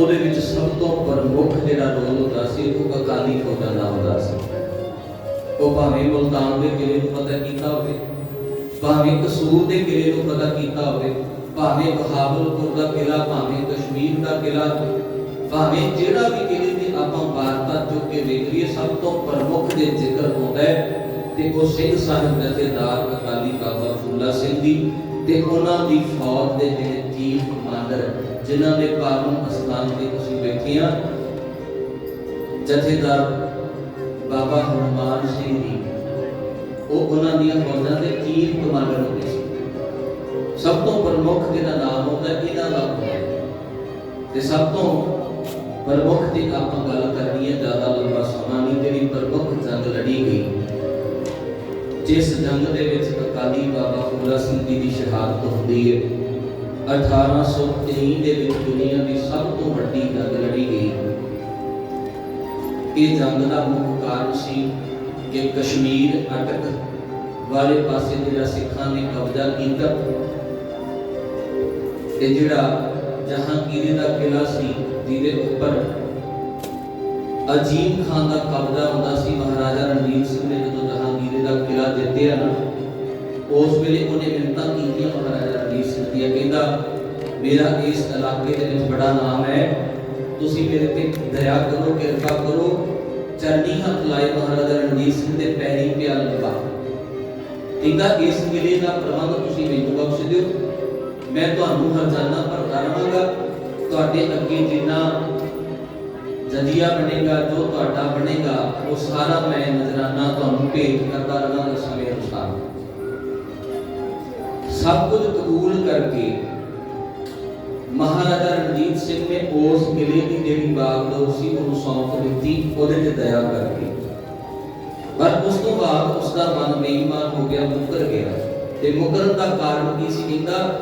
ਉਹਦੇ ਵਿੱਚ ਸਭ ਤੋਂ ਪ੍ਰਮੁੱਖ ਜਿਹੜਾ ਰੋਲ ਹੁੰਦਾ ਸੀ, ਉਹ ਅਕਾਲੀ ਫੌਜਾਂ ਦਾ ਹੁੰਦਾ ਸੀ। ਉਹ ਭਾਵੇਂ ਮੁਲਤਾਨ ਦੇ ਕਿਲੇ ਨੂੰ ਪਤਾ ਕੀਤਾ ਹੋਵੇ, ਭਾਵੇਂ ਕਸੂਰ ਦੇ ਕਿਲੇ ਨੂੰ ਪਤਾ ਕੀਤਾ ਹੋਵੇ, ਭਾਵੇਂ ਬਹਾਵਲਪੁਰ ਦਾ ਕਿਲਾ, ਭਾਵੇਂ ਕਸ਼ਮੀਰ ਦਾ ਕਿਲਾ, ਭਾਵੇਂ ਜਿਹੜਾ ਵੀ ਕਿਲੇ ਦੀ ਆਪਾਂ ਵਾਰਤਾ ਚੁੱਕ ਕੇ ਵੇਖ ਲਈਏ, ਸਭ ਤੋਂ ਪ੍ਰਮੁੱਖ ਦੇ ਜ਼ਿਕਰ ਹੁੰਦਾ ਹੈ, ਤੇ ਉਹ ਸਿੰਘ ਸਾਹਿਬ ਜਥੇਦਾਰ ਅਕਾਲੀ ਬਾਬਾ ਫੂਲਾ ਸਿੰਘ ਦੀ, ਤੇ ਉਹਨਾਂ ਦੀ ਫੌਜ ਦੇ ਜਿਹੜੇ ਚੀਫ ਕਮਾਂਡਰ ਜਿਨ੍ਹਾਂ ਦੇ ਪਾਵਨ ਅਸਥਾਨ ਤੇ ਅਸੀਂ ਬੈਠੇ ਜਥੇਦਾਰ ਬਾਬਾ ਹਨੂਮਾਨ ਸਿੰਘ ਜੀ, ਉਹ ਉਹਨਾਂ ਦੀਆਂ ਫੌਜਾਂ ਦੇ ਚੀਫ ਕਮਾਂਡਰ ਹੁੰਦੇ ਸੀ। ਸਭ ਤੋਂ ਪ੍ਰਮੁੱਖ ਜਿਹਦਾ ਨਾਮ ਹੁੰਦਾ ਇਹਨਾਂ ਦਾ ਹੁੰਦਾ। ਤੇ ਸਭ ਤੋਂ ਪ੍ਰਮੁੱਖ ਦੀ ਆਪਾਂ ਗੱਲ ਕਰਨੀ ਹੈ ਜ਼ਿਆਦਾ ਲੰਬਾ ਸਮਾਂ ਨਹੀਂ, ਜਿਹੜੀ ਪ੍ਰਮੁੱਖ ਜੰਗ ਲੜੀ ਗਈ, ਜਿਸ ਜੰਗ ਦੇ ਵਿੱਚ ਅਕਾਲੀ ਬਾਬਾ ਫੂਲਾ ਸਿੰਘ ਜੀ ਦੀ ਸ਼ਹਾਦਤ ਹੁੰਦੀ ਹੈ। 1823 ਦੇ ਵਿੱਚ ਦੁਨੀਆ ਦੀ ਸਭ ਤੋਂ ਵੱਡੀ ਜੰਗ ਲੜੀ ਗਈ। ਇਹ ਜੰਗ ਦਾ ਮੁੱਖ ਕਾਰਨ ਸੀ ਕਿ ਕਸ਼ਮੀਰ ਅਟਕ ਵਾਲੇ ਪਾਸੇ ਜਿਹੜਾ ਸਿੱਖਾਂ ਨੇ ਕਬਜ਼ਾ ਕੀਤਾ ਤੇ ਜਿਹੜਾ ਜਹਾਂਗੀਰ ਦਾ ਕਿਲਾ ਸੀ, ਜਿਹਦੇ ਉੱਪਰ ਅਜੀਮ ਖਾਨ ਦਾ ਕਬਜ਼ਾ ਹੁੰਦਾ ਸੀ, ਮਹਾਰਾਜਾ ਰਣਜੀਤ ਸਿੰਘ ਨੇ ਜਦੋਂ ਜਹਾਂਗੀਰ ਦਾ ਕਿਲਾ ਜਿੱਤਿਆ ਨਾ ਉਸ ਵੇਲੇ ਉਹਨੇ ਮਿੰਤਾਂ ਕੀਤੀਆਂ ਮਹਾਰਾਜਾ ਰਣਜੀਤ ਸਿੰਘ ਦੀਆਂ, ਕਹਿੰਦਾ, ਮੇਰਾ ਇਸ ਇਲਾਕੇ ਦੇ ਵਿੱਚ ਬੜਾ ਨਾਮ ਹੈ। ਤੁਸੀਂ ਮੇਰੇ ਤੇ ਦਇਆ ਕਰੋ, ਕਿਰਪਾ ਕਰੋ। ਚਰਨੀ ਹੱਥ ਲਾਏ ਮਹਾਰਾਜਾ ਰਣਜੀਤ ਸਿੰਘ ਦੇ ਪੈਰੀ ਪਿਆ ਲੱਗਾ ਕਹਿੰਦਾ, ਇਸ ਕਿਲੇ ਦਾ ਪ੍ਰਬੰਧ ਤੁਸੀਂ ਮੈਨੂੰ ਬਖਸ਼ ਦਿਓ। ਮੈਂ ਤੁਹਾਨੂੰ ਹਰਜਾਨਾ ਭਰਦਾ ਰਹਾਂਗਾ ਤੁਹਾਡੇ ਅੱਗੇ ਜਿੰਨਾ ਜਦੀਆ ਬਣੇਗਾ, ਜੋ ਤੁਹਾਡਾ ਬਣੇਗਾ, ਉਹ ਸਾਰਾ ਮੈਂ ਨਜ਼ਰਾਨਾ ਤੁਹਾਨੂੰ ਭੇਟ ਕਰਦਾ ਰਹਾਂਗਾ ਸਮੇਂ ਸਭ ਕੁਝ ਕਬੂਲ ਕਰਕੇ ਮਹਾਰਾਜਾ ਰਣਜੀਤ ਸਿੰਘ ਨੇ ਉਸ ਕਿਲੇ ਦੀ ਜਿਹੜੀ ਬਾਗਡੋਰ ਸੀ, ਉਹਨੂੰ ਸੌਂਪ ਦਿੱਤੀ, ਉਹਦੇ ਤੇ ਦਇਆ ਕਰਕੇ। ਪਰ ਉਸ ਤੋਂ ਬਾਅਦ ਉਸ ਦਾ ਮਨ ਬੇਈਮਾਨ ਹੋ ਗਿਆ, ਮੁਕਰ ਗਿਆ। ਤੇ ਮੁਕਰਨ ਦਾ ਕਾਰਨ ਕੀ ਸੀ ਕਹਿੰਦਾ,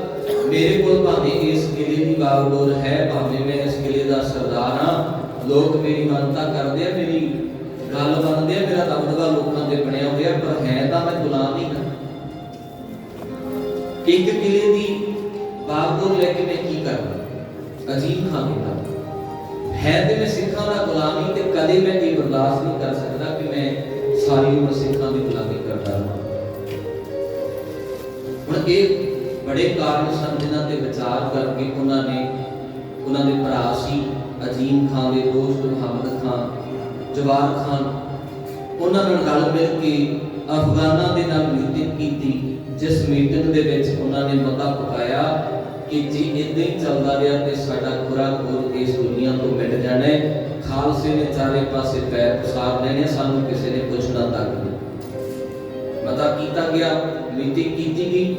ਮੇਰੇ ਕੋਲ ਭਾਵੇਂ ਇਸ ਕਿਲੇ ਦੀ ਬਾਗਡੋਰ ਹੈ, ਭਾਵੇਂ ਮੈਂ ਇਸ ਕਿਲੇ ਦਾ ਸਰਦਾਰ ਹਾਂ, ਲੋਕ ਮੇਰੀ ਮੰਨਤਾ ਕਰਦੇ ਆ, ਮੇਰੀ ਗੱਲ ਮੰਨਦੇ ਆ, ਮੇਰਾ ਦਬਦਬਾ ਲੋਕਾਂ ਤੇ ਬਣਿਆ ਹੋਇਆ, ਪਰ ਹੈ ਤਾਂ ਮੈਂ ਗੁਲਾਮ ਹੀ ਨਾ ਇੱਕ ਕਿਲੇ ਦੀ ਬਾਗਡੋਰ ਲੈ ਕੇ ਮੈਂ ਕੀ ਕਰਦਾ ਅਜੀਬ ਖਾਨ ਕਹਿੰਦਾ ਹੈ ਤੇ ਮੈਂ ਸਿੱਖਾਂ ਦਾ ਗੁਲਾਮੀ ਤੇ ਕਦੇ ਮੈਂ ਇਹ ਬਰਦਾਸ਼ਤ ਨਹੀਂ ਕਰ ਸਕਦਾ ਕਿ ਮੈਂ ਸਾਰੀ ਉਮਰ ਸਿੱਖਾਂ ਦੀ ਗੁਲਾਮੀ ਕਰਦਾ ਰਹਾਂ। ਹੁਣ ਇਹ ਬੜੇ ਕਾਰਨ ਸਨ ਜਿਨ੍ਹਾਂ ਤੇ ਵਿਚਾਰ ਕਰਕੇ ਉਹਨਾਂ ਨੇ, ਉਹਨਾਂ ਦੇ ਭਰਾ ਸੀ, ਅਜੀਮ ਖਾਨ ਦੇ ਦੋਸਤ, ਮੁਹੰਮਦ ਖਾਨ ਜਵਾਰ ਖਾਨ, ਉਹਨਾਂ ਨਾਲ ਰਲ ਮਿਲ ਕੇ ਅਫਗਾਨਾਂ ਦੇ ਨਾਲ ਮੀਟਿੰਗ ਕੀਤੀ। ਜਿਸ ਮੀਟਿੰਗ ਦੇ ਵਿੱਚ ਉਹਨਾਂ ਨੇ ਮਤਾ ਪਕਾਇਆ ਕਿ ਜੇ ਇਦਾਂ ਹੀ ਚੱਲਦਾ ਰਿਹਾ ਤੇ ਸਾਡਾ ਖੁਰਾ ਖੋਰ ਇਸ ਦੁਨੀਆ ਤੋਂ ਮਿਟ ਜਾਣਾ ਖਾਲਸੇ ਨੇ ਚਾਰੇ ਪਾਸੇ ਪੈਰ ਪਸਾਰ ਲੈਣੇ ਸਾਨੂੰ ਕਿਸੇ ਨੇ ਪੁੱਛਣਾ ਤੱਕ ਨਹੀਂ ਮਤਾ ਕੀਤਾ ਗਿਆ, ਮੀਟਿੰਗ ਕੀਤੀ ਗਈ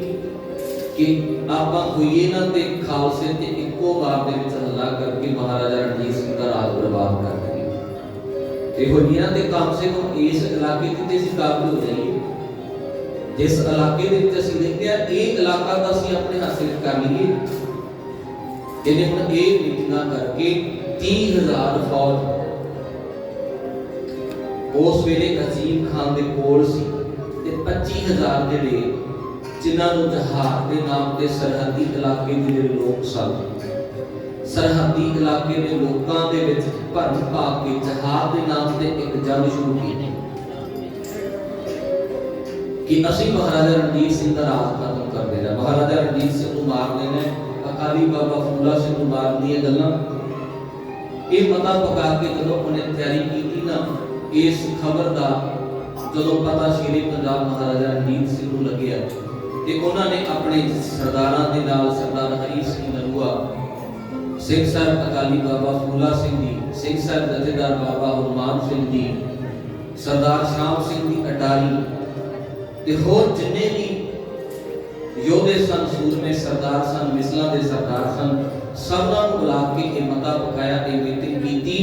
ਕਿ ਆਪਾਂ ਹੋਈਏ ਨਾ ਤੇ ਖਾਲਸੇ ਤੇ ਇੱਕੋ ਵਾਰ ਦੇ ਵਿੱਚ ਹੱਲਾ ਕਰਕੇ ਮਹਾਰਾਜਾ ਰਣਜੀਤ ਸਿੰਘ ਦਾ ਰਾਜ ਬਰਬਾਦ ਕਰ ਦੇਈਏ ਤੇ ਹੋਈਆਂ ਤੇ ਕਮ ਸੇ ਕਮ ਇਸ ਇਲਾਕੇ ਤੇ ਅਸੀਂ ਕਾਬੂ ਹੋ ਜਾਈਏ। ਜਿਸ ਇਲਾਕੇ ਦੇ ਵਿੱਚ ਅਸੀਂ ਰਹਿੰਦੇ ਆ ਇਹ ਇਲਾਕਾ ਤਾਂ ਅਸੀਂ ਆਪਣੇ ਹੱਥ ਕਰ ਲਈਏ। ਇਹਨੇ ਹੁਣ ਇਹ ਮੀਟਿੰਗਾਂ ਕਰਕੇ 30000 ਫੌਜ ਉਸ ਵੇਲੇ ਅਜ਼ੀਮ ਖਾਨ ਦੇ ਕੋਲ ਸੀ ਤੇ 25000 ਜਿਹੜੇ ਜਿਨ੍ਹਾਂ ਨੂੰ ਜਹਾਜ਼ ਦੇ ਨਾਮ ਤੇ ਸਰਹੱਦੀ ਇਲਾਕੇ ਦੇ ਜਿਹੜੇ ਲੋਕ ਸਨ, ਸਰਹੱਦੀ ਇਲਾਕੇ ਦੇ ਲੋਕਾਂ ਦੇ ਵਿੱਚ ਭਰਮ ਪਾ ਕੇ ਜਹਾਜ਼ ਦੇ ਨਾਮ ਤੇ ਇੱਕ ਜੰਗ ਸ਼ੁਰੂ ਕੀਤੀ। ਕਿ ਅਸੀਂ ਮਹਾਰਾਜਾ ਰਣਜੀਤ ਸਿੰਘ ਦਾ ਰਾਜ ਖਤਮ ਕਰ ਦੇਣਾ ਮਹਾਰਾਜਾ ਰਣਜੀਤ ਸਿੰਘ ਨੂੰ ਮਾਰ ਦੇਣਾ ਅਕਾਲੀ ਬਾਬਾ ਫੂਲਾ ਸਿੰਘ ਨੂੰ ਮਾਰਨ ਦੀਆਂ ਗੱਲਾਂ। ਇਹ ਮਤਾ ਪਕਾ ਕੇ ਜਦੋਂ ਉਹਨੇ ਤਿਆਰੀ ਕੀਤੀ ਨਾ, ਇਸ ਖਬਰ ਦਾ ਜਦੋਂ ਪਤਾ ਸ਼੍ਰੀ ਪੰਜਾਬ ਮਹਾਰਾਜਾ ਰਣਜੀਤ ਸਿੰਘ ਨੂੰ ਲੱਗਿਆ ਤੇ ਉਹਨਾਂ ਨੇ ਆਪਣੇ ਸਰਦਾਰਾਂ ਦੇ ਨਾਲ ਸਰਦਾਰ ਹਰੀ ਸਿੰਘ ਨਰੂਆ, ਸਿੰਘ ਸਾਹਿਬ ਅਕਾਲੀ ਬਾਬਾ ਫੂਲਾ ਸਿੰਘ ਜੀ ਸਿੰਘ ਸਾਹਿਬ ਜਥੇਦਾਰ ਬਾਬਾ ਹਨੂਮਾਨ ਸਿੰਘ ਜੀ ਸਰਦਾਰ ਸ਼ਾਮ ਸਿੰਘ ਦੀ ਅਟਾਰੀ ਤੇ ਹੋਰ ਜਿੰਨੇ ਵੀ ਯੋਧੇ ਸਨ ਸੂਰਮੇ ਸਰਦਾਰ ਸਨ, ਮਿਸਲਾਂ ਦੇ ਸਰਦਾਰ ਸਨ, ਸਭਨਾਂ ਨੂੰ ਬੁਲਾ ਕੇ ਇਹ ਮਤਾ ਪਕਾਇਆ ਇਹ ਮੀਟਿੰਗ ਕੀਤੀ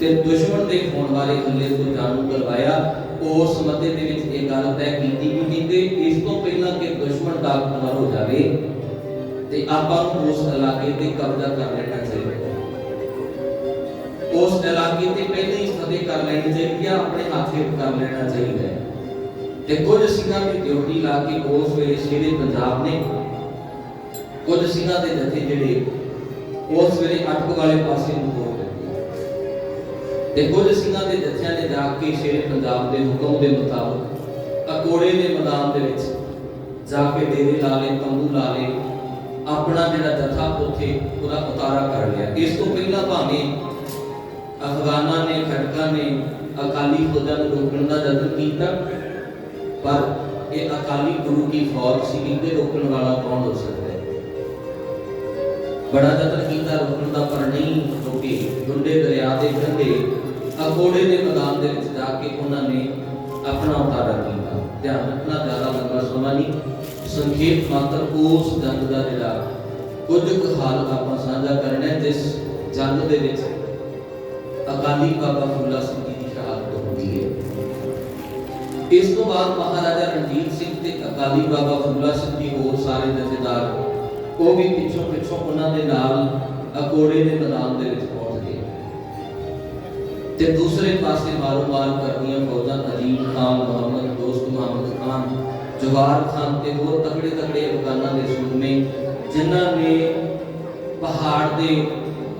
ਤੇ ਦੁਸ਼ਮਣ ਦੇ ਹੋਣ ਵਾਲੇ ਹੱਲੇ ਤੋਂ ਜਾਣੂ ਕਰਵਾਇਆ। ਉਸ ਮਤੇ ਦੇ ਵਿੱਚ ਇਹ ਗੱਲ ਤੈਅ ਕੀਤੀ ਕਿ ਕਿ ਇਸ ਤੋਂ ਪਹਿਲਾਂ ਕਿ ਦੁਸ਼ਮਣ ਤਾਕਤਵਰ ਹੋ ਜਾਵੇ ਤੇ ਆਪਾਂ ਨੂੰ ਉਸ ਇਲਾਕੇ ਤੇ ਕਬਜ਼ਾ ਕਰ ਲੈਣਾ ਚਾਹੀਦਾ ਉਸ ਇਲਾਕੇ ਤੇ ਪਹਿਲਾਂ ਹੀ ਫਤਿਹ ਕਰ ਲੈਣੀ ਚਾਹੀਦੀ ਹੈ ਆਪਣੇ ਹੱਥੇ ਕਰ ਲੈਣਾ ਚਾਹੀਦਾ ਹੈ। ਤੇ ਕੁਝ ਸਿੰਘਾਂ ਦੀ ਡਿਊਟੀ ਲਾ ਕੇ ਉਸ ਵੇਲੇ ਸ਼ੇਰੇ ਪੰਜਾਬ ਨੇ, ਕੁਝ ਸਿੰਘਾਂ ਦੇ ਜਥੇ ਜਿਹੜੇ, ਉਸ ਵੇਲੇ ਅਟਕ ਵਾਲੇ ਪਾਸੇ ਨੂੰ ਹੋ ਦਿੱਤੀ। ਤੇ ਕੁਝ ਸਿੰਘਾਂ ਦੇ ਜੱਥਿਆਂ ਨੇ ਜਾ ਕੇ ਸ਼ੇਰੇ ਪੰਜਾਬ ਦੇ ਹੁਕਮ ਦੇ ਮੁਤਾਬਕ ਅਕੋੜੇ ਦੇ ਮੈਦਾਨ ਦੇ ਵਿੱਚ ਜਾ ਕੇ ਡੇਰੇ ਲਾ ਲਏ, ਤੰਬੂ ਲਾ ਲਏ, ਆਪਣਾ ਜਿਹੜਾ ਜਥਾ ਉੱਥੇ ਉਹਦਾ ਉਤਾਰਾ ਕਰ ਲਿਆ। ਇਸ ਤੋਂ ਪਹਿਲਾਂ ਭਾਵੇਂ ਅਫਗਾਨਾਂ ਨੇ ਖੜਕਾਂ ਨੇ ਅਕਾਲੀ ਫੌਜਾਂ ਨੂੰ ਰੋਕਣ ਦਾ ਯਤਨ ਕੀਤਾ ਪਰ ਇਹ ਅਕਾਲੀ ਗੁਰੂ ਕੀ ਫੌਜ ਸੀ, ਇਹਦੇ ਰੋਕਣ ਵਾਲਾ ਕੌਣ ਹੋ ਸਕਦਾ ਹੈ? ਬੜਾ ਯਤਨ ਕੀਤਾ, ਰੋਕਣ ਦਾ ਪਰ ਨਹੀਂ ਰੋਕੇ। ਗੁੰਡੇ ਦਰਿਆ ਦੇ ਕੰਢੇ ਅਕੋੜੇ ਦੇ ਮੈਦਾਨ ਦੇ ਵਿੱਚ ਜਾ ਕੇ ਉਹਨਾਂ ਨੇ ਆਪਣਾ ਉਤਾਰਾ ਕੀਤਾ। ਧਿਆਨ ਰੱਖਣਾ, ਜ਼ਿਆਦਾ ਲੰਬਾ ਸਮਾਂ ਨਹੀਂ। ਸੰਖੇਪ ਮਾਤਰ ਉਸ ਜੰਗ ਦਾ ਜਿਹੜਾ ਕੁਝ ਕੁ ਹਾਲ ਆਪਾਂ ਸਾਂਝਾ ਕਰਨਾ ਜਿਸ ਜੰਗ ਦੇ ਵਿੱਚ ਅਕਾਲੀ ਬਾਬਾ ਫੁੱਲਾ ਸਿੰਘ ਇਸ ਤੋਂ ਬਾਅਦ ਮਹਾਰਾਜਾ ਰਣਜੀਤ ਸਿੰਘ ਤੇ ਅਕਾਲੀ ਬਾਬਾ ਫੁੱਲਾ ਸਿੰਘ ਜੀ ਹੋਰ ਸਾਰੇ ਜਥੇਦਾਰ ਉਹ ਵੀ ਪਿੱਛੋਂ ਪਿੱਛੋਂ ਉਹਨਾਂ ਦੇ ਨਾਲ ਅਕੋੜੇ ਦੇ ਮੈਦਾਨ ਦੇ ਵਿੱਚ ਪਹੁੰਚ ਗਏ। ਤੇ ਦੂਸਰੇ ਪਾਸੇ ਮਾਰੋ ਮਾਰ ਕਰਦੀਆਂ ਫੌਜਾਂ ਅਜੀਬ ਖਾਨ, ਮੁਹੰਮਦ, ਦੋਸਤ ਮੁਹੰਮਦ ਖਾਨ ਜਵਾਰ ਖਾਨ ਤੇ ਹੋਰ ਤਕੜੇ ਤਕੜੇ ਅਫਗਾਨਾਂ ਦੇ ਸੂਰਮੇ, ਜਿਨ੍ਹਾਂ ਨੇ ਪਹਾੜ ਦੇ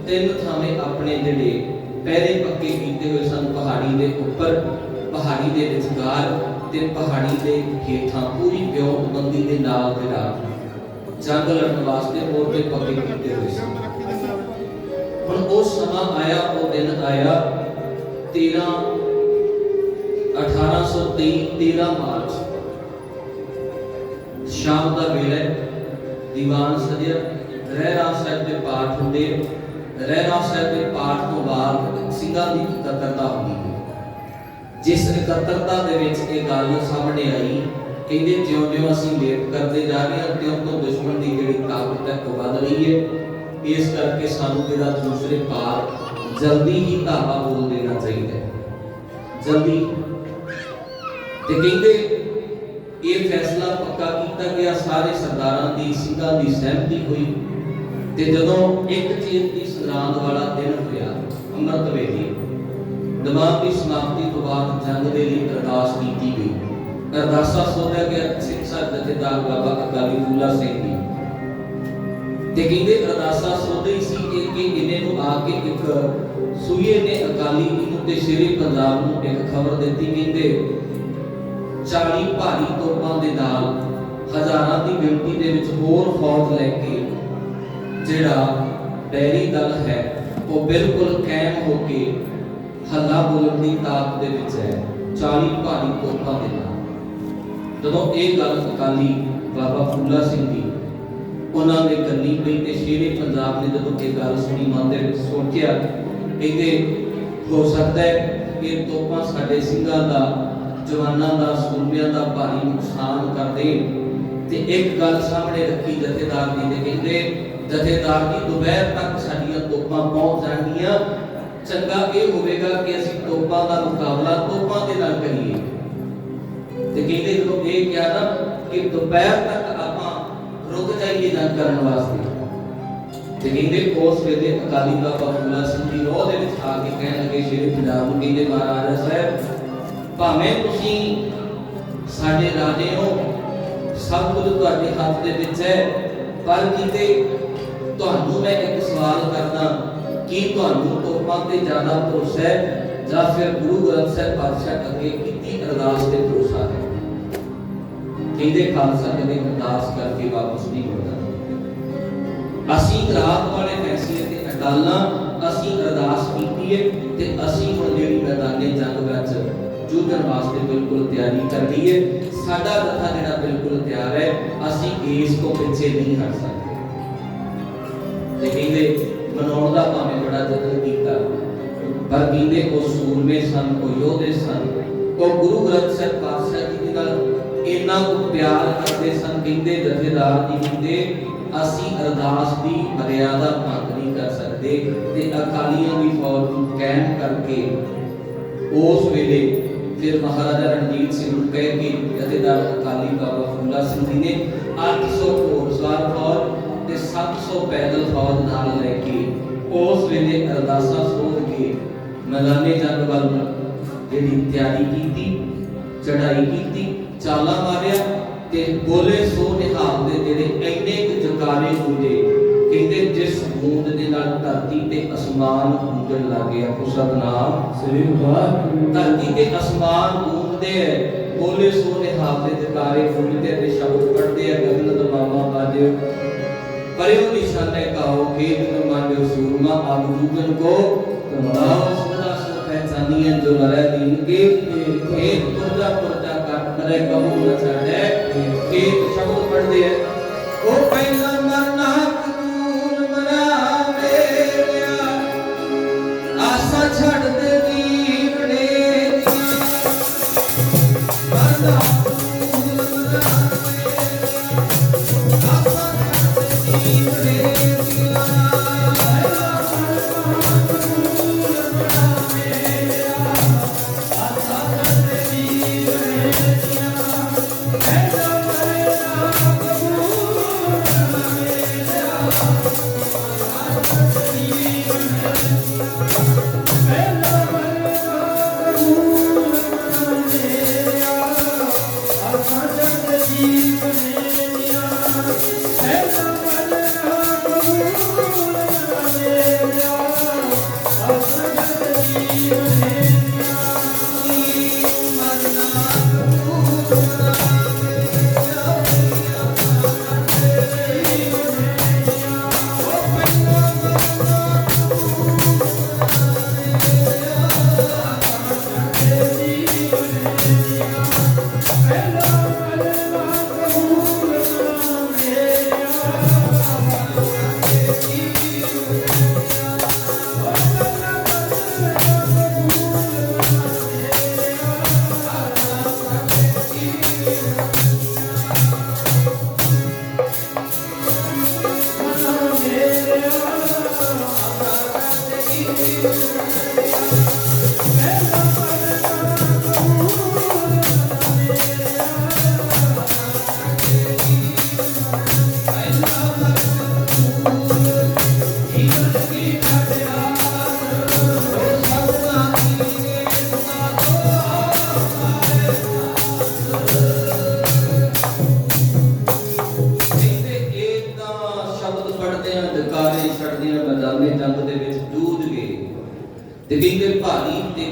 ਤਿੰਨ ਥਾਵੇਂ ਆਪਣੇ ਜਿਹੜੇ ਪਹਿਰੇ ਪੱਕੇ ਕੀਤੇ ਹੋਏ ਸਨ, ਪਹਾੜੀ ਦੇ ਉੱਪਰ। ਪਹਾੜੀ ਦੇ ਵਿਚਕਾਰ ਤੇ ਪਹਾੜੀ ਦੇ ਹੇਠਾਂ ਪੂਰੀ ਵਿਉਂਤਬੰਦੀ ਦੇ ਨਾਲ ਜਿਹੜਾ ਜੰਗ ਲੜਨ ਵਾਸਤੇ ਮੋਰਚੇ ਪੱਕੇ ਕੀਤੇ ਹੋਏ ਸਨ ਹੁਣ ਉਹ ਸਮਾਂ ਆਇਆ, ਉਹ ਦਿਨ ਆਇਆ 13 1823 13 ਮਾਰਚ। ਸ਼ਾਮ ਦਾ ਵੇਲਾ ਦੀਵਾਨ ਸਜਿਆ ਰਹਿ ਰਾਮ ਸਾਹਿਬ ਦੇ ਪਾਠ ਹੁੰਦੇ। ਰਹਿ ਰਾਮ ਸਾਹਿਬ ਦੇ ਪਾਠ ਤੋਂ ਬਾਅਦ ਸਿੰਘਾਂ ਦੀ ਇਕੱਤਰਤਾ ਹੁੰਦੀ ਜਿਸ ਇਕੱਤਰਤਾ ਦੇ ਵਿੱਚ ਇਹ ਗੱਲ ਸਾਹਮਣੇ ਆਈ, ਕਹਿੰਦੇ ਜਿਉਂ-ਜਿਉਂ ਅਸੀਂ ਲੇਟ ਕਰਦੇ ਜਾ ਰਹੇ ਹਾਂ ਤਿਉਂ-ਤਿਉਂ ਦੁਸ਼ਮਣ ਦੀ ਜਿਹੜੀ ਤਾਕਤ ਹੈ ਉਹ ਵੱਧ ਰਹੀ ਹੈ। ਇਸ ਕਰਕੇ ਸਾਨੂੰ ਜਿਹੜਾ ਦੂਸਰੇ ਪਾਰ ਜਲਦੀ ਹੀ ਧਾਵਾ ਬੋਲ ਦੇਣਾ ਚਾਹੀਦਾ ਹੈ। ਜਲਦੀ। ਤੇ ਕਹਿੰਦੇ, ਇਹ ਫੈਸਲਾ ਪੱਕਾ ਕੀਤਾ ਗਿਆ, ਸਾਰੇ ਸਰਦਾਰਾਂ ਦੀ, ਸਿੰਘਾਂ ਦੀ ਸਹਿਮਤੀ ਹੋਈ। ਤੇ ਜਦੋਂ ਇੱਕ ਚੇਤ ਦੀ ਸੰਗਰਾਂਦ ਵਾਲਾ ਦਿਨ ਹੋਇਆ ਦਿਮਾਗ ਦੀ ਸਮਾਪਤੀ ਤੋਂ ਬਾਅਦ ਜੰਗ ਦੇ ਲਈ ਅਰਦਾਸ ਕੀਤੀ ਗਈ। ਅਰਦਾਸਾ ਸੋਧਿਆ ਗਿਆ, ਸਿੱਖ ਸਾਹਿਬ ਜਥੇਦਾਰ ਬਾਬਾ ਅਕਾਲੀ ਫੂਲਾ ਸਿੰਘ ਜੀ। ਤੇ ਕਹਿੰਦੇ ਅਰਦਾਸਾ ਸੋਧੇ ਸੀ ਕਿ ਕਿ ਇਹਨੇ ਨੂੰ ਆ ਕੇ ਇੱਕ ਸੂਏ ਨੇ ਅਕਾਲੀ ਨੂੰ ਤੇ ਸ਼ੇਰੇ ਪੰਜਾਬ ਨੂੰ ਇੱਕ ਖਬਰ ਦਿੱਤੀ ਕਹਿੰਦੇ 40 ਭਾਰੀ ਤੋਪਾਂ ਦੇ ਨਾਲ ਹਜ਼ਾਰਾਂ ਦੀ ਗਿਣਤੀ ਦੇ ਵਿੱਚ ਹੋਰ ਫੌਜ ਲੈ ਕੇ ਜਿਹੜਾ ਬੈਰੀ ਦਲ ਹੈ, ਉਹ ਬਿਲਕੁਲ ਕਾਇਮ ਹੋ ਕੇ ਹੱਲਾ ਬੋਲਣ ਦੀ ਤਾਕਤ ਦੇ ਵਿੱਚ ਹੈ 40 ਭਾਰੀ ਤੋਪਾਂ ਦੇ ਨਾਲ। ਜਦੋਂ ਇਹ ਗੱਲ ਅਕਾਲੀ ਬਾਬਾ ਫੂਲਾ ਸਿੰਘ ਜੀ ਉਹਨਾਂ ਦੇ ਕੰਨੀ ਪਈ ਤੇ ਸ਼ੇਰੇ ਪੰਜਾਬ ਨੇ ਜਦੋਂ ਇਹ ਗੱਲ ਸੁਣੀ, ਮਨ ਦੇ ਵਿੱਚ ਸੋਚਿਆ, ਕਹਿੰਦੇ, ਹੋ ਸਕਦਾ ਹੈ ਇਹ ਤੋਪਾਂ ਸਾਡੇ ਸਿੰਘਾਂ ਦਾ, ਜਵਾਨਾਂ ਦਾ, ਸੂਰਮਿਆਂ ਦਾ ਭਾਰੀ ਨੁਕਸਾਨ ਕਰ ਦੇਣ ਤੇ ਇੱਕ ਗੱਲ ਸਾਹਮਣੇ ਰੱਖੀ ਜਥੇਦਾਰ ਜੀ ਨੇ, ਕਹਿੰਦੇ, ਜਥੇਦਾਰ ਜੀ, ਦੁਪਹਿਰ ਤੱਕ ਸਾਡੀਆਂ ਤੋਪਾਂ ਪਹੁੰਚ ਜਾਣਗੀਆਂ। ਚੰਗਾ ਇਹ ਹੋਵੇਗਾ ਕਿ ਅਸੀਂ ਤੋਪਾਂ ਦਾ ਮੁਕਾਬਲਾ ਤੋਪਾਂ ਦੇ ਨਾਲ ਕਰੀਏ। ਤੇ ਕਹਿੰਦੇ ਜਦੋਂ ਇਹ ਕਿਹਾ ਨਾ ਕਿ ਦੁਪਹਿਰ ਤੱਕ ਆਪਾਂ ਰੁਕ ਜਾਈਏ ਜੰਗ ਕਰਨ ਵਾਸਤੇ। ਤੇ ਕਹਿੰਦੇ ਉਸ ਵੇਲੇ ਅਕਾਲੀ ਬਾਬਾ ਫੂਲਾ ਸਿੰਘ ਜੀ ਰੋਹ ਦੇ ਵਿੱਚ ਆ ਕੇ ਕਹਿਣ ਲੱਗੇ, ਸ਼ੇਰ ਪੰਜਾਬ ਨੂੰ ਕਹਿੰਦੇ ਮਹਾਰਾਜਾ ਸਾਹਿਬ, ਭਾਵੇਂ ਤੁਸੀਂ ਸਾਡੇ ਰਾਜੇ ਹੋ, ਸਭ ਕੁਝ ਤੁਹਾਡੇ ਹੱਥ ਦੇ ਵਿੱਚ ਹੈ, ਪਰ ਕਿਤੇ ਤੁਹਾਨੂੰ ਮੈਂ ਇੱਕ ਸਵਾਲ ਕਰਦਾ ਕੀ ਤੁਹਾਨੂੰ ਤੋਪਾਂ ਤੇ ਜ਼ਿਆਦਾ ਭਰੋਸਾ ਹੈ ਜਾਂ ਫਿਰ ਗੁਰੂ ਗ੍ਰੰਥ ਸਾਹਿਬ ਪਾਤਸ਼ਾਹ ਅੱਗੇ ਕੀਤੀ ਅਰਦਾਸ ਤੇ ਭਰੋਸਾ ਹੈ? ਕਹਿੰਦੇ ਖਾਲਸਾ ਕਦੇ ਅਰਦਾਸ ਕਰਕੇ ਵਾਪਸ ਨਹੀਂ ਮੁੜਦਾ ਅਸੀਂ ਰਾਤ ਵਾਲੇ ਫੈਸਲੇ ਤੇ ਅਟਲਣਾ ਅਸੀਂ ਅਰਦਾਸ ਕੀਤੀ ਹੈ ਤੇ ਅਸੀਂ ਹੁਣ ਜਿਹੜੀ ਮੈਦਾਨੇ ਜੰਗ ਵਿੱਚ ਜੂਝਣ ਵਾਸਤੇ ਬਿਲਕੁਲ ਤਿਆਰੀ ਕਰ ਲਈ ਹੈ। ਸਾਡਾ ਜਥਾ ਜਿਹੜਾ ਬਿਲਕੁਲ ਤਿਆਰ ਹੈ, ਅਸੀਂ ਇਸ ਤੋਂ ਪਿੱਛੇ ਨਹੀਂ ਹਟ ਸਕਦੇ। ਤੇ ਕਹਿੰਦੇ ਮਨਾਉਣ ਦਾ ਭਾਵੇਂ ਬੜਾ ਯਤਨ ਕੀਤਾ। ਪਰ ਕਹਿੰਦੇ ਉਹ ਸੂਰਮੇ ਸਨ, ਉਹ ਯੋਧੇ ਸਨ। ਉਹ ਗੁਰੂ ਗ੍ਰੰਥ ਸਾਹਿਬ ਪਾਤਸ਼ਾਹ ਜੀ ਦੇ ਨਾਲ ਇੰਨਾ ਕੁ ਪਿਆਰ ਕਰਦੇ ਸਨ, ਕਹਿੰਦੇ ਜਥੇਦਾਰ ਜੀ ਕਹਿੰਦੇ, ਅਸੀਂ ਅਰਦਾਸ ਦੀ ਮਰਿਆਦਾ ਭੰਗ ਨਹੀਂ ਕਰ ਸਕਦੇ ਤੇ ਅਕਾਲੀਆਂ ਦੀ ਫੌਜ ਨੂੰ ਕਾਇਮ ਕਰਕੇ ਉਸ ਵੇਲੇ ਫਿਰ ਮਹਾਰਾਜਾ ਰਣਜੀਤ ਸਿੰਘ ਨੂੰ ਕਹਿ ਕੇ ਜਥੇਦਾਰ ਅਕਾਲੀ ਬਾਬਾ ਫੂਲਾ ਸਿੰਘ ਜੀ ਨੇ 800 ਘੋੜਸਵਾਰ ਫੌਜ ਤੇ 700 ਪੈਦਲ ਫੌਜ ਨਾਲ ਲੈ ਕੇ ਉਸ ਵੇਲੇ ਅਰਦਾਸਾ ਸੋਧ ਕੇ ਮੈਦਾਨੇ ਜੰਗ ਵੱਲ ਜਿਹੜੀ ਤਿਆਰੀ ਕੀਤੀ ਚੜਾਈ ਕੀਤੀ ਚਾਲਾ ਮਾਰਿਆ ਤੇ ਬੋਲੇ ਸੋ ਨਿਹਾਲ ਦੇ ਜਿਹੜੇ ਕੁ ਜਕਾਰੇ ਹੁੰਦੇ ਕਹਿੰਦੇ ਜਿਸ ਬੂੰਦ ਦੇ ਨਾਲ ਧਰਤੀ ਤੇ ਅਸਮਾਨ ਗੂੰਜਣ ਲੱਗੇ ਆਪੋ ਸਤਨਾਮ। ਸ੍ਰੀ ਵਾਹਿਗੁਰੂ। ਧਰਤੀ ਤੇ ਅਸਮਾਨ ਗੂੰਜਦੇ ਐ ਬੋਲੇ ਸੋਨੇ ਹਾਥੇ ਤੇ ਤਾਰੇ ਫੁੱਲਦੇ ਤੇ ਸ਼ਬਦ ਪੜਦੇ ਐ ਗਗਨ ਦਮਾਮਾ ਬਾਜੇ। ਪਰਿਉ ਨਿਸ਼ਾਨੇ ਕਹੋ ਖੇਤ ਨੂੰ ਮਾਨਿਓ ਸੂਰਮਾ ਆਗ ਜੂਗਨ ਕੋ ਨਾਮ ਸਦਾ ਸੋ ਪਹਿਚਾਨੀਏ ਜੋ ਲਰੇ ਦੀਨ ਕੇ ਖੇਤ ਪੁਰਜਾ ਪੁਰਜਾ ਕੱਟ ਮਰੇ ਕਹੂ ਨ ਛੱਡੇ ਖੇਤ ਸ਼ਬਦ ਪੜਦੇ ਐ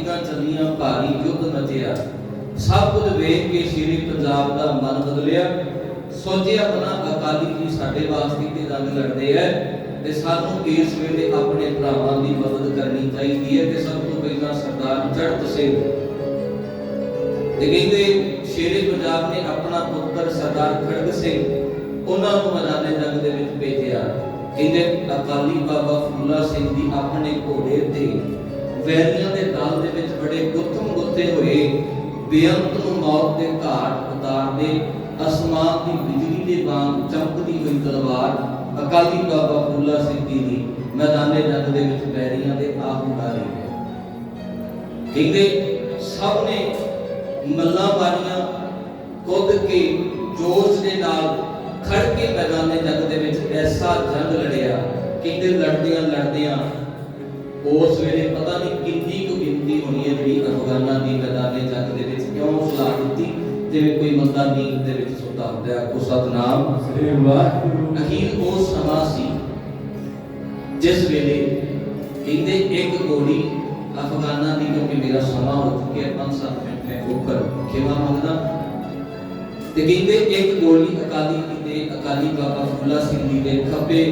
ਭਾਰੀ ਚੱਲੀਆਂ ਭਾਰੀ ਯੁੱਧ ਮਚਿਆ ਸਭ ਕੁਝ ਵੇਖ ਕੇ ਸ਼੍ਰੀ ਪੰਜਾਬ ਦਾ ਮਨ ਬਦਲਿਆ। ਸੋਚਿਆ ਆਪਣਾ ਅਕਾਲੀ ਜੀ ਸਾਡੇ ਵਾਸਤੇ ਤੇ ਜੰਗ ਲੜਦੇ ਐ ਤੇ ਸਾਨੂੰ ਇਸ ਵੇਲੇ ਆਪਣੇ ਭਰਾਵਾਂ ਦੀ ਮਦਦ ਕਰਨੀ ਚਾਹੀਦੀ ਹੈ ਤੇ ਸਭ ਤੋਂ ਪਹਿਲਾਂ ਸਰਦਾਰ ਚੜ੍ਹਤ ਸਿੰਘ। ਤੇ ਕਹਿੰਦੇ, ਸ਼ੇਰੇ ਪੰਜਾਬ ਨੇ ਆਪਣਾ ਪੁੱਤਰ ਸਰਦਾਰ ਖੜਗ ਸਿੰਘ ਉਹਨਾਂ ਨੂੰ ਮੈਦਾਨੇ ਜੰਗ ਦੇ ਵਿੱਚ ਭੇਜਿਆ। ਕਹਿੰਦੇ, ਅਕਾਲੀ ਬਾਬਾ ਫੂਲਾ ਸਿੰਘ ਦੀ ਆਪਣੇ ਘੋੜੇ ਤੇ ਵੈਰੀਆਂ ਦੇ ਦਲ ਦੇ ਵਿੱਚ ਬੜੇ ਗੁੱਥਮ ਗੁੱਥੇ ਹੋਏ ਬੇਅੰਤ ਨੂੰ ਮੌਤ ਦੇ ਘਾਟ ਉਤਾਰਦੇ, ਅਸਮਾਨ ਦੀ ਬਿਜਲੀ ਦੇ ਵਾਂਗ ਚਮਕਦੀ ਹੋਈ ਤਲਵਾਰ ਅਕਾਲੀ ਬਾਬਾ ਫੂਲਾ ਸਿੰਘ ਜੀ ਦੀ ਮੈਦਾਨੇ ਜੰਗ ਦੇ ਵਿੱਚ ਵੈਰੀਆਂ ਦੇ ਆਹ ਉਤਾਰੀ ਹੈ ਕਹਿੰਦੇ, ਸਭ ਨੇ ਮੱਲਾਂ ਮਾਰੀਆਂ, ਕੁੱਦ ਕੇ ਜੋਸ਼ ਦੇ ਨਾਲ ਖੜ ਕੇ ਮੈਦਾਨੇ ਜੰਗ ਦੇ ਵਿੱਚ ਐਸਾ ਜੰਗ ਲੜਿਆ, ਕਹਿੰਦੇ ਲੜਦਿਆਂ ਲੜਦਿਆਂ ਉਸ ਵੇਲੇ ਪਤਾ ਨਹੀਂ ਕਿੰਨੀ ਕੁ ਗਿਣਤੀ ਹੋਣੀ ਹੈ ਜਿਹੜੀ ਅਫਗਾਨਾਂ ਦੀ ਮੈਦਾਨੇ ਜੰਗ ਦੇ ਵਿੱਚ ਕਿਉਂ ਸਲਾਹ ਦਿੱਤੀ, ਜਿਵੇਂ ਕੋਈ ਬੰਦਾ ਨੀਂਦ ਦੇ ਵਿੱਚ ਸੁੱਤਾ ਹੁੰਦਾ ਹੈ। ਕੋ ਸਤਨਾਮ। ਸ੍ਰੀ ਵਾਹਿਗੁਰੂ ਅਖੀਰ ਉਹ ਸਮਾਂ ਸੀ ਜਿਸ ਵੇਲੇ ਕਹਿੰਦੇ ਇੱਕ ਗੋਲੀ ਅਫਗਾਨਾਂ ਦੀ, ਕਿਉਂਕਿ ਮੇਰਾ ਸਮਾਂ ਹੋ ਚੁੱਕਿਆ 5-7 ਮਿੰਟ ਮੈਂ ਉੱਪਰ ਖੇਵਾ ਮੰਗਦਾ। ਤੇ ਕਹਿੰਦੇ ਇੱਕ ਗੋਲੀ ਅਕਾਲੀ ਜੀ ਦੇ ਅਕਾਲੀ ਬਾਬਾ ਫੁੱਲਾ ਸਿੰਘ ਜੀ ਦੇ ਖੱਬੇ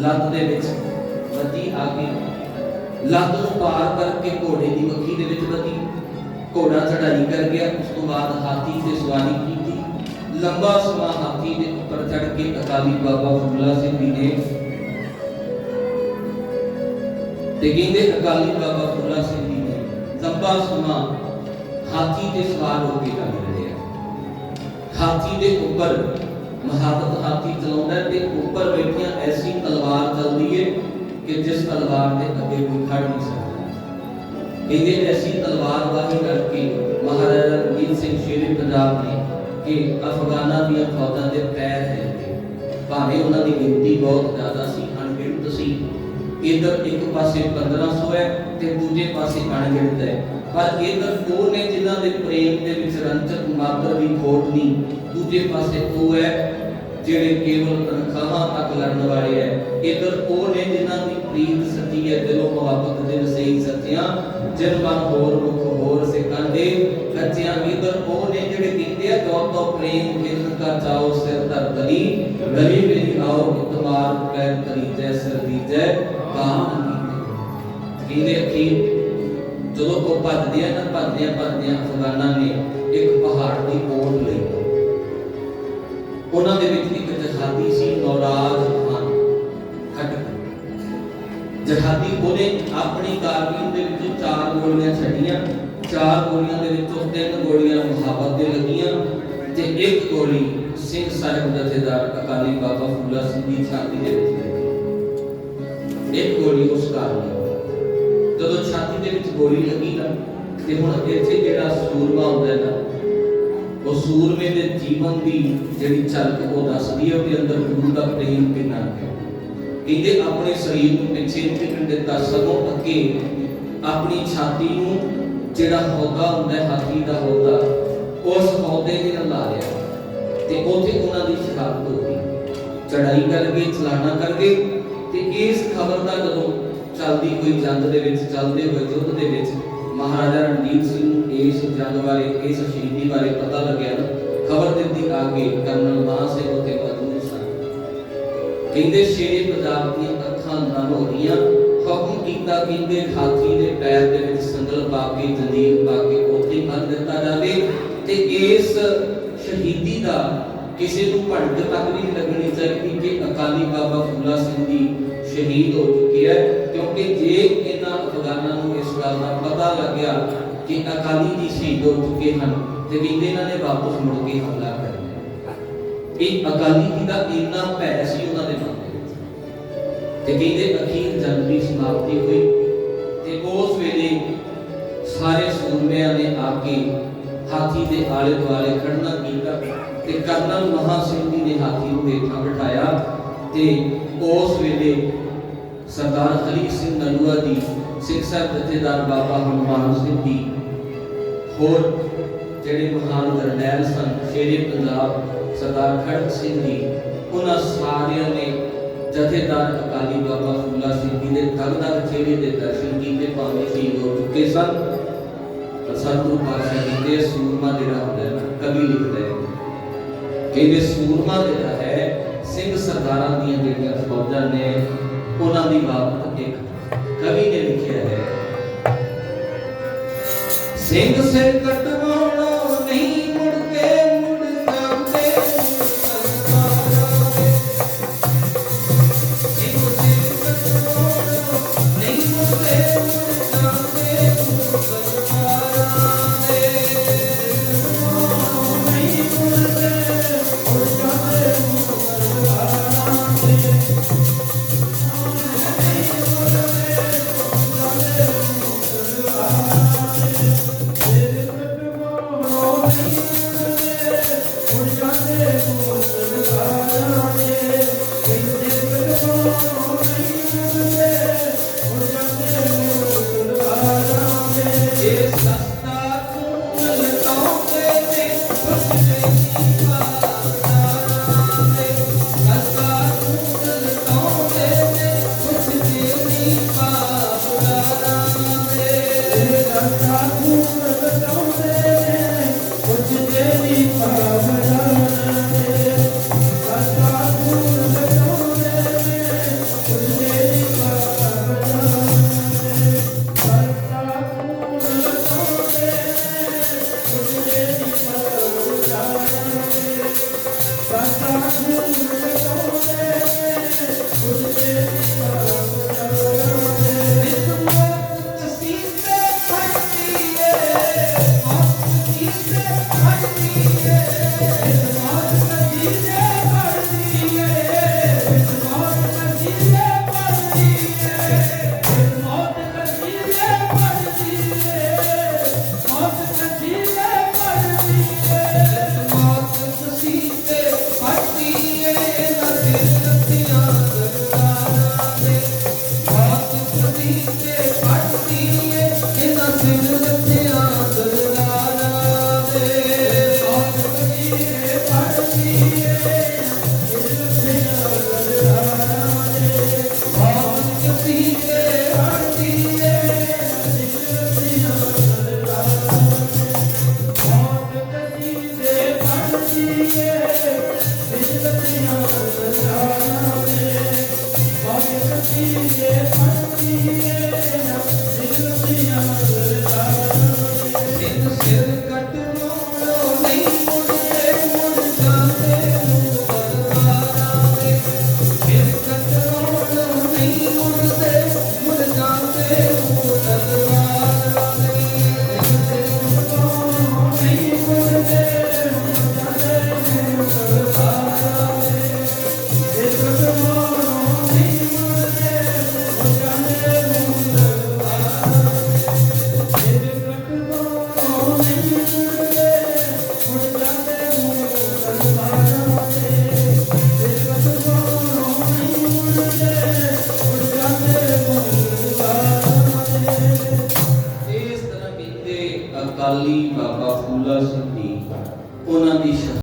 ਲੱਤ ਦੇ ਵਿੱਚ ਵੱਜੀ ਆ ਕੇ ਲੱਤ ਨੂੰ ਪਾਰ ਕਰਕੇ ਘੋੜੇ ਦੀ ਮੱਖੀ ਦੇ ਵਿੱਚ ਵੱਜੀ ਘੋੜਾ ਚੜਾਈ ਕਰ ਗਿਆ, ਉਸ ਤੋਂ ਬਾਅਦ ਹਾਥੀ ਤੇ ਸਵਾਰੀ ਕੀਤੀ। ਲੰਬਾ ਸਮਾਂ ਹਾਥੀ ਦੇ ਉੱਪਰ ਚੜ ਕੇ ਅਕਾਲੀ ਬਾਬਾ ਫੁੱਲਾ ਸਿੰਘ ਜੀ ਨੇ ਤੇ ਕਹਿੰਦੇ ਅਕਾਲੀ ਬਾਬਾ ਫੁੱਲਾ ਸਿੰਘ ਜੀ ਨੇ, ਲੰਬਾ ਸਮਾਂ ਹਾਥੀ ਤੇ ਸਵਾਰ ਹੋ ਕੇ ਕਰ ਰਹੇ ਆ ਹਾਥੀ ਦੇ ਉੱਪਰ ਮਹਾਦਤ ਹਾਥੀ ਚਲਾਉਂਦਾ ਹੈ ਤੇ ਉੱਪਰ ਬੈਠੀਆਂ ਐਸੀ ਤਲਵਾਰ ਚੱਲਦੀ ਹੈ ਕਿ ਜਿਸ ਤਲਵਾਰ ਦੇ ਅੱਗੇ ਕੋਈ ਖੜ ਨਹੀਂ ਸਕਦਾ। ਕਹਿੰਦੇ ਐਸੀ ਤਲਵਾਰ ਵਾਹੀ ਕਰਕੇ ਮਹਾਰਾਜਾ ਰਣਜੀਤ ਸਿੰਘ ਸ਼ੇਰੇ ਪੰਜਾਬ ਨੇ ਕਿ ਅਫਗਾਨਾਂ ਦੀਆਂ ਫੌਜਾਂ ਦੇ ਪੈਰ ਹਿੱਲਦੇ ਭਾਵੇਂ ਉਹਨਾਂ ਦੀ ਗਿਣਤੀ ਬਹੁਤ ਜ਼ਿਆਦਾ ਸੀ, ਅਣਗਿਣਤ ਸੀ। ਇਧਰ ਇੱਕ ਪਾਸੇ 1500 ਹੈ ਤੇ ਦੂਜੇ ਪਾਸੇ ਅਣਗਿਣਤ ਹੈ। ਪਰ ਇਧਰ ਉਹ ਨੇ ਜਿਨ੍ਹਾਂ ਦੇ ਪ੍ਰੇਮ ਦੇ ਵਿੱਚ ਰੰਚਕ ਮਾਤਰ ਵੀ ਖੋਟ ਨਹੀਂ, ਦੂਜੇ ਪਾਸੇ ਉਹ ਹੈ ਜਿਹੜੇ ਕੇਵਲ ਤਨਖਾਹਾਂ ਤੱਕ ਲੜਨ ਵਾਲੇ ਹੈ। ਇਧਰ ਉਹ ਨੇ ਜਿਨ੍ਹਾਂ ਦੀ ਪ੍ਰੀਤ ਸੱਚੀ ਦਿਲੋਂ ਮੁਹੱਬਤ ਦਿਲ ਸਹੀ ਸੱਚਿਆਂ, ਜਿਨ ਮਨ ਹੋਰ, ਮੁਖ ਹੋਰ ਸਿੱਖਾਂ ਦੇ ਕੱਚਿਆਂ ਇਧਰ ਉਹ ਨੇ ਜਿਹੜੇ ਕਹਿੰਦੇ ਆ, ਜੋ ਤੋ ਪ੍ਰੇਮ ਕਿਰਨ ਕਾ ਚਾਓ ਸਿਰ ਧਰ ਦਲੀ ਗਲੀ ਮੇਰੀ ਆਓ ਇਤਮਾਰ ਪੈਰ ਤਰੀ ਜੈ ਸਿਰ ਦੀਜੈ ਕਾਮ ਕੀਤੇ। ਕਹਿੰਦੇ ਅਖੀਰ ਜਦੋਂ ਉਹ ਭੱਜਦੇ ਆ ਨਾ ਭੱਜਦੇ ਭੱਜਦੇ ਅਫਗਾਨਾਂ ਨੇ ਇੱਕ ਪਹਾੜ ਦੀ ਓਟ ਲਈ। ਉਹਨਾਂ ਦੇ ਵਿੱਚ ਇੱਕ ਜਹਾਦੀ ਸੀ, ਨੌਰਾਜ। ਜਹਾਦੀ ਉਹਨੇ ਆਪਣੀ ਕਾਰਗਿਲ ਦੇ ਵਿੱਚੋਂ ਚਾਰ ਗੋਲੀਆਂ ਛੱਡੀਆਂ। ਚਾਰ ਗੋਲੀਆਂ ਦੇ ਵਿੱਚੋਂ ਤਿੰਨ ਗੋਲੀਆਂ ਮੁਹੱਬਤ ਦੇ ਲੱਗੀਆਂ ਤੇ ਇੱਕ ਗੋਲੀ ਸਿੰਘ ਸਾਹਿਬ ਜਥੇਦਾਰ ਅਕਾਲੀ ਬਾਬਾ ਫੂਲਾ ਸਿੰਘ ਦੀ ਛਾਤੀ ਦੇ ਵਿੱਚ ਲੱਗੀ। ਇੱਕ ਗੋਲੀ ਉਸ ਕਾਰਨ ਜਦੋਂ ਛਾਤੀ ਦੇ ਵਿੱਚ ਗੋਲੀ ਲੱਗੀ ਨਾ, ਤੇ ਹੁਣ ਇੱਥੇ ਜਿਹੜਾ ਸੂਰਮਾ ਹੁੰਦਾ ਨਾ, ਉਹ ਸੂਰਮੇ ਦੇ ਜੀਵਨ ਦੀ ਜਿਹੜੀ ਝਲਕ ਉਹ ਦੱਸਦੀ ਹੈ ਕਿ ਅੰਦਰ ਗੁਰੂ ਦਾ ਪ੍ਰੇਮ ਕਿੰਨਾ ਹੈ। ਕਹਿੰਦੇ ਆਪਣੇ ਸਰੀਰ ਨੂੰ ਪਿੱਛੇ ਨਹੀਂ ਟਿਕਣ ਦਿੱਤਾ ਸਗੋਂ ਅੱਗੇ ਆਪਣੀ ਛਾਤੀ ਨੂੰ ਜਿਹੜਾ ਹੌਦਾ ਹੁੰਦਾ ਹਾਥੀ ਦਾ ਹੌਦਾ, ਉਸ ਹੌਦੇ ਦੇ ਨਾਲ ਲਾ ਲਿਆ। ਤੇ ਉੱਥੇ ਉਹਨਾਂ ਦੀ ਸ਼ਹਾਦਤ ਹੋ ਗਈ। ਚੜਾਈ ਕਰਕੇ, ਚਲਾਣਾ ਕਰਕੇ ਤੇ ਇਸ ਖਬਰ ਦਾ ਜਦੋਂ ਚੱਲਦੀ ਹੋਈ ਜੰਗ ਦੇ ਵਿੱਚ, ਚੱਲਦੇ ਹੋਏ ਯੁੱਧ ਦੇ ਵਿੱਚ ਮਹਾਰਾਜਾ ਰਣਜੀਤ ਸਿੰਘ ਨੂੰ ਇਸ ਜੰਗ ਬਾਰੇ, ਇਸ ਸ਼ਹੀਦੀ ਬਾਰੇ ਪਤਾ ਲੱਗਿਆ ਨਾ, ਖਬਰ ਦਿੱਤੀ ਆ ਕੇ ਕਰਨਲ ਮਾਨ ਸਿੰਘ ਉੱਤੇ ਕਹਿੰਦੇ ਸ਼ੇਰੇ ਪੰਜਾਬ ਦੀਆਂ ਅੱਖਾਂ ਨਮ ਹੋ ਗਈਆਂ ਹੁਕਮ ਕੀਤਾ ਕਹਿੰਦੇ ਹਾਥੀ ਦੇ ਪੈਰ ਦੇ ਵਿੱਚ ਸੰਗਲ ਪਾ ਕੇ ਜੰਦੀਰ ਪਾ ਕੇ ਉੱਥੇ ਬੰਨ ਦਿੱਤਾ ਜਾਵੇ। ਤੇ ਇਸ ਸ਼ਹੀਦੀ ਦਾ ਕਿਸੇ ਨੂੰ ਭੜਕ ਤੱਕ ਨਹੀਂ ਲੱਗਣੀ ਚਾਹੀਦੀ ਕਿ ਅਕਾਲੀ ਬਾਬਾ ਫੂਲਾ ਸਿੰਘ ਜੀ ਸ਼ਹੀਦ ਹੋ ਚੁੱਕੇ ਹੈ ਕਿਉਂਕਿ ਜੇ ਇਹਨਾਂ ਅਫਗਾਨਾਂ ਨੂੰ ਇਸ ਗੱਲ ਦਾ ਪਤਾ ਲੱਗਿਆ ਕਿ ਅਕਾਲੀ ਜੀ ਸ਼ਹੀਦ ਹੋ ਚੁੱਕੇ ਹਨ, ਤੇ ਕਹਿੰਦੇ ਇਹਨਾਂ ਨੇ ਵਾਪਸ ਮੁੜ ਕੇ ਹਮਲਾ ਕਰਨਾ। ਇਹ ਅਕਾਲੀ ਜੀ ਦਾ ਇੰਨਾ ਭੈ ਸੀ ਉਹਨਾਂ ਦੇ ਮਨ ਤੇ ਕਹਿੰਦੇ ਅਖੀਰ ਜੰਗ ਸਮਾਪਤੀ ਹੋਈ ਤੇ ਉਸ ਵੇਲੇ ਸਾਰੇ ਸੂਰਮਿਆਂ ਨੇ ਆ ਕੇ ਹਾਥੀ ਦੇ ਆਲੇ ਦੁਆਲੇ ਖੜਨਾ ਕੀਤਾ ਤੇ ਕਰਨਲ ਮਹਾ ਸਿੰਘ ਜੀ ਨੇ ਹਾਥੀ ਨੂੰ ਹੇਠਾਂ ਬਿਠਾਇਆ ਤੇ ਉਸ ਵੇਲੇ ਸਰਦਾਰ ਹਰੀ ਸਿੰਘ ਨਲੂਆ ਦੀ ਸਿੱਖ ਸਾਹਿਬ ਜਥੇਦਾਰ ਬਾਬਾ ਹਨੂਮਾਨ ਸਿੰਘ ਜੀ ਹੋਰ ਜਿਹੜੇ ਮਹਾਨ ਗਰਨੈਲ ਸਨ, ਸ਼ੇਰੇ ਪੰਜਾਬ ਸਰਦਾਰ ਖੜਕ ਸਿੰਘ ਜੀ, ਉਹਨਾਂ ਸਾਰਿਆਂ ਨੇ ਜਥੇਦਾਰ ਅਕਾਲੀ ਬਾਬਾ ਫੂਲਾ ਸਿੰਘ ਜੀ ਦੇ ਦਗਦਗ ਚਿਹਰੇ ਦੇ ਦਰਸ਼ਨ ਕੀਤੇ, ਭਾਵੇਂ ਸ਼ਹੀਦ ਹੋ ਚੁੱਕੇ ਸਨ। ਪਰ ਸਤਿਗੁਰੂ ਪਾਤਸ਼ਾਹ ਕਹਿੰਦੇ ਸੂਰਮਾ ਜਿਹੜਾ ਹੁੰਦਾ ਹੈ ਕਵੀ ਲਿਖਦਾ ਹੈ ਕਹਿੰਦੇ, ਸੂਰਮਾ ਜਿਹੜਾ ਹੈ, ਸਿੰਘ ਸਰਦਾਰਾਂ ਦੀਆਂ ਜਿਹੜੀਆਂ ਫੌਜਾਂ ਨੇ, ਉਹਨਾਂ ਦੀ ਬਾਤ ਇੱਕ ਕਵੀ ਨੇ ਲਿਖਿਆ ਹੈ। ਸਿੰਘ ਸਿਰ ਕਟਵਾਉਣਾ